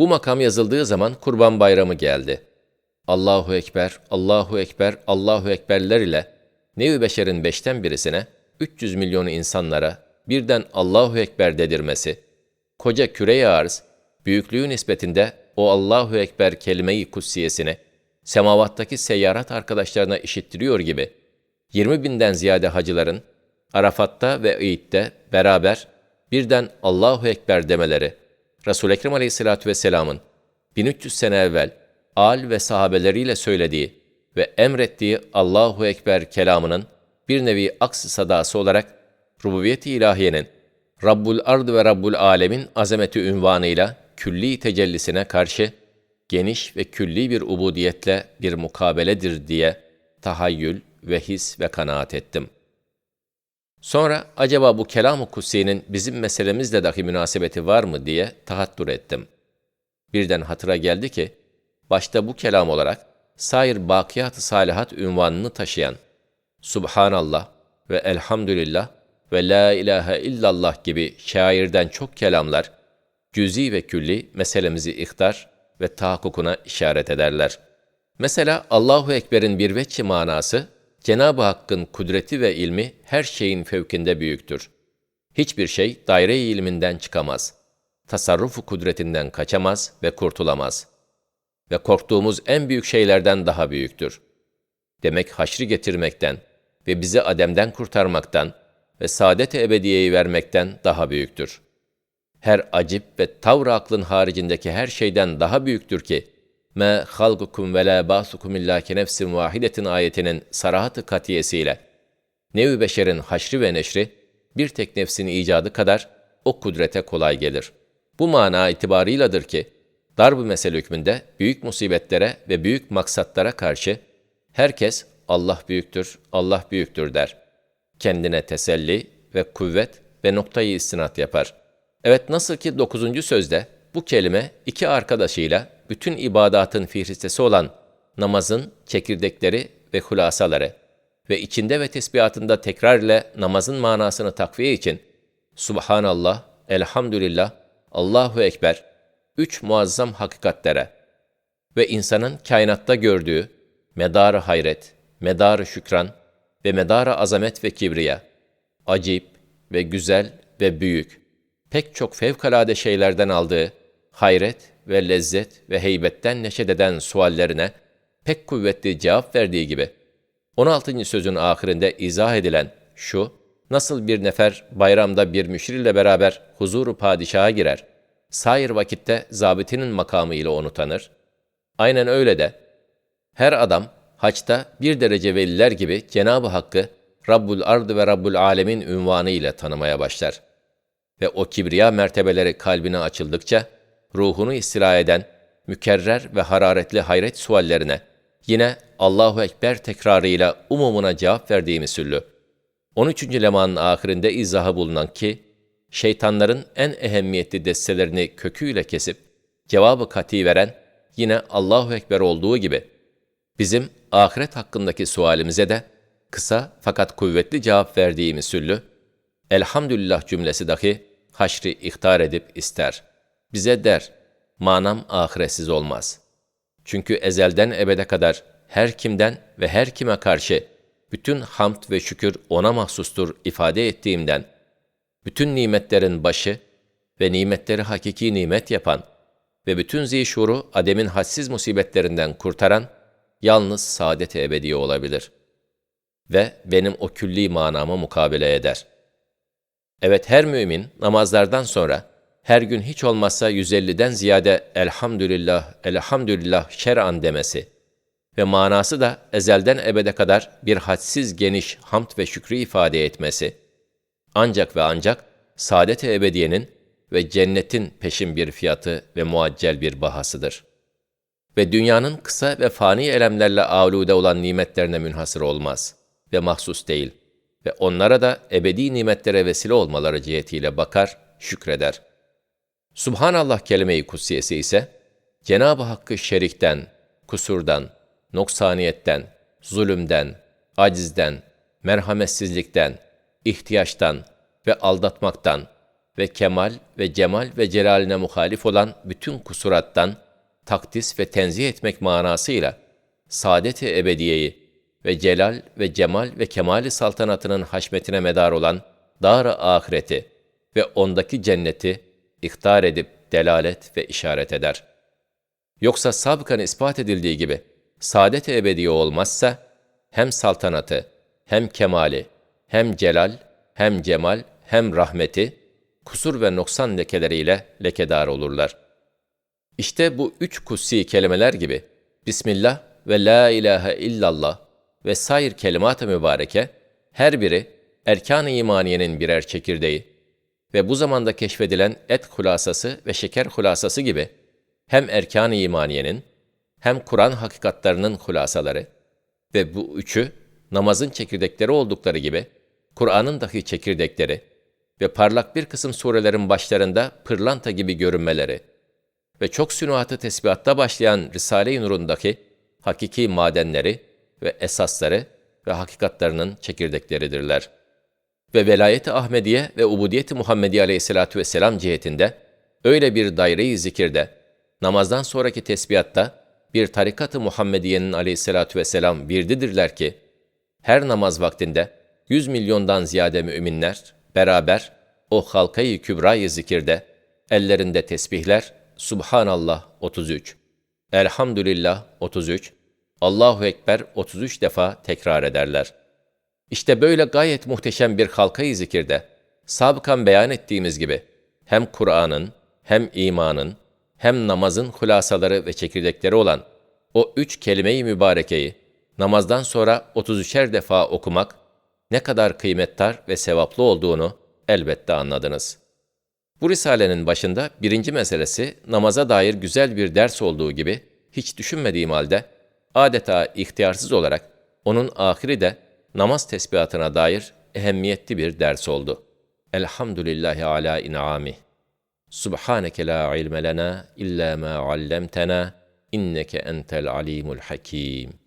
Bu makam yazıldığı zaman Kurban Bayramı geldi. Allahu Ekber, Allahu Ekber, Allahu Ekberler ile Nevi Beşer'in beşten birisine 300 milyon insanlara birden Allahu Ekber dedirmesi, koca küre arz, büyüklüğü nispetinde o Allahu Ekber kelime-i kutsiyesini semavattaki seyyarat arkadaşlarına işittiriyor gibi 20 binden ziyade hacıların Arafat'ta ve İd'de beraber birden Allahu Ekber demeleri, Resul-i Ekrem Aleyhisselatü Vesselam'ın 1300 sene evvel al ve sahabeleriyle söylediği ve emrettiği Allahu Ekber kelamının bir nevi aks sadası olarak rububiyet-i ilahiyenin Rabbul Ard ve Rabbul Alemin azameti ünvanıyla külli tecellisine karşı geniş ve külli bir ubudiyetle bir mukabeledir diye tahayyül ve his ve kanaat ettim. Sonra acaba bu kelam-ı kutsi'nin bizim meselemizle dahi münasebeti var mı diye tahattur ettim. Birden hatıra geldi ki, başta bu kelam olarak sair bakiyat-ı salihat ünvanını taşıyan Subhanallah ve Elhamdülillah ve La ilahe illallah gibi şairden çok kelamlar, cüzi ve külli meselemizi ihtar ve tahakkukuna işaret ederler. Mesela Allahu Ekber'in bir veçhi manası, Cenab-ı Hakk'ın kudreti ve ilmi her şeyin fevkinde büyüktür. Hiçbir şey daire-i ilminden çıkamaz. Tasarrufu kudretinden kaçamaz ve kurtulamaz. Ve korktuğumuz en büyük şeylerden daha büyüktür. Demek haşri getirmekten ve bizi ademden kurtarmaktan ve saadet-i ebediyeyi vermekten daha büyüktür. Her acip ve tavr aklın haricindeki her şeyden daha büyüktür ki, me halgukum ve la ba'sukum illa ke nefsin vahidetin ayetinin sarahat-ı katiyesiyle nevi beşerin haşri ve neşri bir tek nefsin icadı kadar o kudrete kolay gelir. Bu mana itibarıyladır ki darb-ı mesel hükmünde büyük musibetlere ve büyük maksatlara karşı herkes Allah büyüktür, Allah büyüktür der. Kendine teselli ve kuvvet ve noktayı istinat yapar. Evet nasıl ki dokuzuncu sözde bu kelime iki arkadaşıyla bütün ibadatın fihristesi olan namazın çekirdekleri ve hulasaları ve içinde ve tesbihatında tekrar ile namazın manasını takviye için Subhanallah, Elhamdülillah, Allahu Ekber, üç muazzam hakikatlere ve insanın kainatta gördüğü medarı hayret, medarı şükran ve medarı azamet ve kibriya, acip ve güzel ve büyük, pek çok fevkalade şeylerden aldığı hayret ve lezzet ve heybetten neşet eden suallerine pek kuvvetli cevap verdiği gibi, 16. sözün ahirinde izah edilen şu, nasıl bir nefer bayramda bir müşrirle beraber huzuru padişaha girer, sair vakitte zabitinin makamı ile onu tanır, aynen öyle de, her adam haçta bir derece veliler gibi Cenab-ı Hakk'ı Rabbul Ard ve Rabbul Alemin ünvanı ile tanımaya başlar. Ve o kibriya mertebeleri kalbine açıldıkça, ruhunu istila eden, mükerrer ve hararetli hayret suallerine, yine Allahu Ekber tekrarıyla umumuna cevap verdiği misüllü. 13. lemanın ahirinde izahı bulunan ki, şeytanların en ehemmiyetli destelerini köküyle kesip, cevabı kati veren, yine Allahu Ekber olduğu gibi, bizim ahiret hakkındaki sualimize de, kısa fakat kuvvetli cevap verdiği misüllü, Elhamdülillah cümlesi dahi haşri ihtar edip ister.'' Bize der, manam ahiretsiz olmaz. Çünkü ezelden ebede kadar her kimden ve her kime karşı bütün hamd ve şükür ona mahsustur ifade ettiğimden, bütün nimetlerin başı ve nimetleri hakiki nimet yapan ve bütün zişuru ademin hadsiz musibetlerinden kurtaran, yalnız saadet-i ebedi olabilir. Ve benim o külli manamı mukabele eder. Evet her mümin namazlardan sonra, her gün hiç olmazsa 150'den ziyade elhamdülillah, elhamdülillah şer'an demesi ve manası da ezelden ebede kadar bir hadsiz geniş hamd ve şükrü ifade etmesi, ancak ve ancak saadet-i ebediyenin ve cennetin peşin bir fiyatı ve muaccel bir bahasıdır. Ve dünyanın kısa ve fani elemlerle alude olan nimetlerine münhasır olmaz ve mahsus değil ve onlara da ebedi nimetlere vesile olmaları cihetiyle bakar, şükreder.'' Subhanallah kelime-i kutsiyesi ise, Cenab-ı Hakk'ı şerikten, kusurdan, noksaniyetten, zulümden, acizden, merhametsizlikten, ihtiyaçtan ve aldatmaktan ve kemal ve cemal ve celaline muhalif olan bütün kusurattan takdis ve tenzih etmek manasıyla saadet-i ebediyeyi ve celal ve cemal ve kemali saltanatının haşmetine medar olan dar-ı ahireti ve ondaki cenneti ihtar edip delalet ve işaret eder. Yoksa sabıkan ispat edildiği gibi saadet-i ebediye olmazsa hem saltanatı, hem kemali, hem celal, hem cemal, hem rahmeti kusur ve noksan lekeleriyle lekedar olurlar. İşte bu üç kutsi kelimeler gibi Bismillah ve La ilahe illallah ve sair kelimat-ı mübareke her biri erkan-ı imaniyenin birer çekirdeği ve bu zamanda keşfedilen et hulasası ve şeker hulasası gibi hem erkan-ı imaniyenin hem Kur'an hakikatlarının hulasaları ve bu üçü namazın çekirdekleri oldukları gibi Kur'an'ın dahi çekirdekleri ve parlak bir kısım surelerin başlarında pırlanta gibi görünmeleri ve çok sünuatı tesbihatta başlayan Risale-i Nur'undaki hakiki madenleri ve esasları ve hakikatlarının çekirdekleridirler. Ve velayeti Ahmediye ve ubudiyeti Muhammediye aleyhissalatu vesselam cihetinde öyle bir daire-i zikirde, namazdan sonraki tesbihatta bir tarikat-ı Muhammediye'nin aleyhissalatu vesselam virdidirler ki, her namaz vaktinde 100 milyondan ziyade müminler beraber o halkayı kübrayı zikirde ellerinde tesbihler Subhanallah 33, Elhamdülillah 33, Allahu Ekber 33 defa tekrar ederler. İşte böyle gayet muhteşem bir halkayı zikirde, sabıkan beyan ettiğimiz gibi, hem Kur'an'ın, hem imanın, hem namazın hulasaları ve çekirdekleri olan o üç kelime-i mübarekeyi namazdan sonra 33'er defa okumak ne kadar kıymettar ve sevaplı olduğunu elbette anladınız. Bu risalenin başında birinci meselesi namaza dair güzel bir ders olduğu gibi hiç düşünmediğim halde adeta ihtiyarsız olarak onun ahiri de namaz tesbihatına dair ehemmiyetli bir ders oldu. Elhamdülillahi ala in'amih. Subhaneke la ilme lena illa ma allamtena inneke entel alimul hakim.